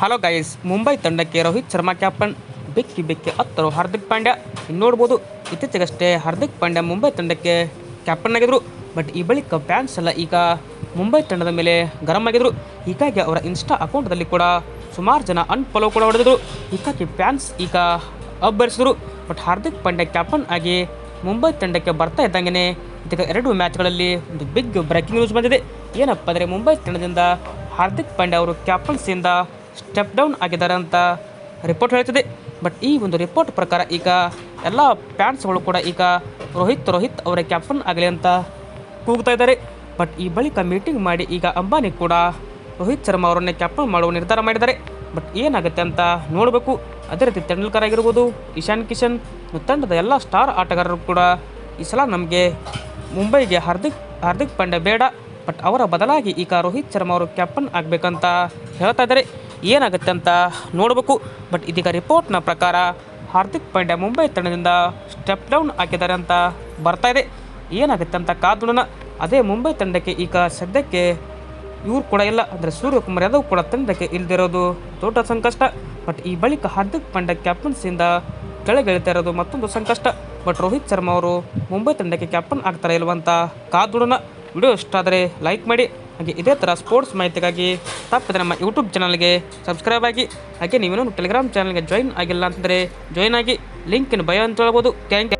Hello guys Mumbai ತಂಡಕ್ಕೆ Rohit Sharma captain ಬೆಕ್ಕಿ ಬೆಕ್ಕಿ ಹತ್ತರು ಹಾರ್ದಿಕ್ ಪಾಂಡ್ಯ. ನೋಡ್ಬೋದು, ಇತ್ತೀಚೆಗಷ್ಟೇ ಹಾರ್ದಿಕ್ ಪಾಂಡ್ಯ ಮುಂಬೈ ತಂಡಕ್ಕೆ ಕ್ಯಾಪ್ಟನ್ ಆಗಿದ್ರು. ಬಟ್ ಈ ಬಳಿಕ ಫ್ಯಾನ್ಸ್ ಎಲ್ಲ ಈಗ ಮುಂಬೈ ತಂಡದ ಮೇಲೆ ಗರಂ ಆಗಿದ್ರು. ಹೀಗಾಗಿ ಅವರ ಇನ್ಸ್ಟಾ ಅಕೌಂಟ್ದಲ್ಲಿ ಕೂಡ ಸುಮಾರು ಜನ ಅನ್ಫಾಲೋ ಕೂಡ ಹೊಡೆದಿದ್ರು. ಹೀಗಾಗಿ ಫ್ಯಾನ್ಸ್ ಈಗ ಅಬ್ಬರಿಸಿದ್ರು. ಬಟ್ ಹಾರ್ದಿಕ್ ಪಾಂಡ್ಯ ಕ್ಯಾಪ್ಟನ್ ಆಗಿ ಮುಂಬೈ ತಂಡಕ್ಕೆ ಬರ್ತಾ ಇದ್ದಂಗೆ ಇದೀಗ ಎರಡು ಮ್ಯಾಚ್ಗಳಲ್ಲಿ ಒಂದು ಬಿಗ್ ಬ್ರೇಕಿಂಗ್ ನ್ಯೂಸ್ ಬಂದಿದೆ. ಏನಪ್ಪ ಅಂದರೆ ಮುಂಬೈ ತಂಡದಿಂದ ಹಾರ್ದಿಕ್ ಪಾಂಡ್ಯ ಅವರು ಕ್ಯಾಪ್ಟನ್ಸಿಯಿಂದ ಸ್ಟೆಪ್ ಡೌನ್ ಆಗಿದ್ದಾರೆ ಅಂತ ರಿಪೋರ್ಟ್ ಹೇಳ್ತಿದೆ ಬಟ್ ಈ ಒಂದು ರಿಪೋರ್ಟ್ ಪ್ರಕಾರ ಈಗ ಎಲ್ಲ ಫ್ಯಾನ್ಸ್ಗಳು ಕೂಡ ಈಗ ರೋಹಿತ್ ರೋಹಿತ್ ಅವರ ಕ್ಯಾಪ್ಟನ್ ಆಗಲಿ ಅಂತ ಕೂಗ್ತಾ ಇದ್ದಾರೆ. ಬಟ್ ಈ ಬಳಿಕ ಮೀಟಿಂಗ್ ಮಾಡಿ ಈಗ ಅಂಬಾನಿ ಕೂಡ ರೋಹಿತ್ ಶರ್ಮಾ ಅವರನ್ನೇ ಕ್ಯಾಪ್ಟನ್ ಮಾಡುವ ನಿರ್ಧಾರ ಮಾಡಿದ್ದಾರೆ. ಬಟ್ ಏನಾಗುತ್ತೆ ಅಂತ ನೋಡಬೇಕು. ಅದೇ ರೀತಿ ತೆಂಡೂಲ್ಕರ್ ಆಗಿರ್ಬೋದು ಇಶಾನ್ ಕಿಶನ್ ತಂಡದ ಎಲ್ಲ ಸ್ಟಾರ್ ಆಟಗಾರರು ಕೂಡ ಈ ಸಲ ನಮಗೆ ಮುಂಬೈಗೆ ಹಾರ್ದಿಕ್ ಹಾರ್ದಿಕ್ ಪಾಂಡ್ಯ ಬೇಡ. ಬಟ್ ಅವರ ಬದಲಾಗಿ ಈಗ ರೋಹಿತ್ ಶರ್ಮಾ ಅವರು ಕ್ಯಾಪ್ಟನ್ ಆಗಬೇಕಂತ ಹೇಳ್ತಾ ಇದ್ದಾರೆ. ಏನಾಗುತ್ತೆ ಅಂತ ನೋಡಬೇಕು. ಬಟ್ ಇದೀಗ ರಿಪೋರ್ಟ್ನ ಪ್ರಕಾರ ಹಾರ್ದಿಕ್ ಪಾಂಡ್ಯ ಮುಂಬೈ ತಂಡದಿಂದ ಸ್ಟೆಪ್ ಡೌನ್ ಹಾಕಿದ್ದಾರೆ ಅಂತ ಬರ್ತಾ ಇದೆ. ಏನಾಗುತ್ತೆ ಅಂತ ಕಾದೋಣ ಅದೇ ಮುಂಬೈ ತಂಡಕ್ಕೆ ಈಗ ಸದ್ಯಕ್ಕೆ ಇವ್ರು ಕೂಡ ಇಲ್ಲ. ಅಂದರೆ ಸೂರ್ಯಕುಮಾರ್ ಯಾದವ್ ಕೂಡ ತಂಡಕ್ಕೆ ಇಲ್ದಿರೋದು ದೊಡ್ಡ ಸಂಕಷ್ಟ. ಬಟ್ ಈ ಬಳಿಕ ಹಾರ್ದಿಕ್ ಪಾಂಡ್ಯ ಕ್ಯಾಪ್ಟನ್ಸಿಯಿಂದ ಕೆಳಗಿಳಿತಾ ಇರೋದು ಮತ್ತೊಂದು ಸಂಕಷ್ಟ. ಬಟ್ ರೋಹಿತ್ ಶರ್ಮಾ ಅವರು ಮುಂಬೈ ತಂಡಕ್ಕೆ ಕ್ಯಾಪ್ಟನ್ ಆಗ್ತಾರೆ ಇಲ್ವಂತ ಕಾದೋಣ ವಿಡಿಯೋ ಇಷ್ಟ ಆದರೆ ಲೈಕ್ ಮಾಡಿ. ಹಾಗೆ ಇದೇ ಥರ ಸ್ಪೋರ್ಟ್ಸ್ ಮಾಹಿತಿಗಾಗಿ ತಪ್ಪದೆ ನಮ್ಮ ಯೂಟ್ಯೂಬ್ ಚಾನಲ್ಗೆ ಸಬ್ಸ್ಕ್ರೈಬ್ ಆಗಿ, ಹಾಗೆ ನೀವೇನೋ ಟೆಲಿಗ್ರಾಮ್ ಚಾನಲ್ಗೆ ಜಾಯಿನ್ ಆಗಿಲ್ಲ ಅಂತಂದರೆ ಜಾಯಿನ್ ಆಗಿ ಲಿಂಕಿನ ಬಯೋ ಅಂತ ಹೇಳ್ಬೋದು. ಥ್ಯಾಂಕ್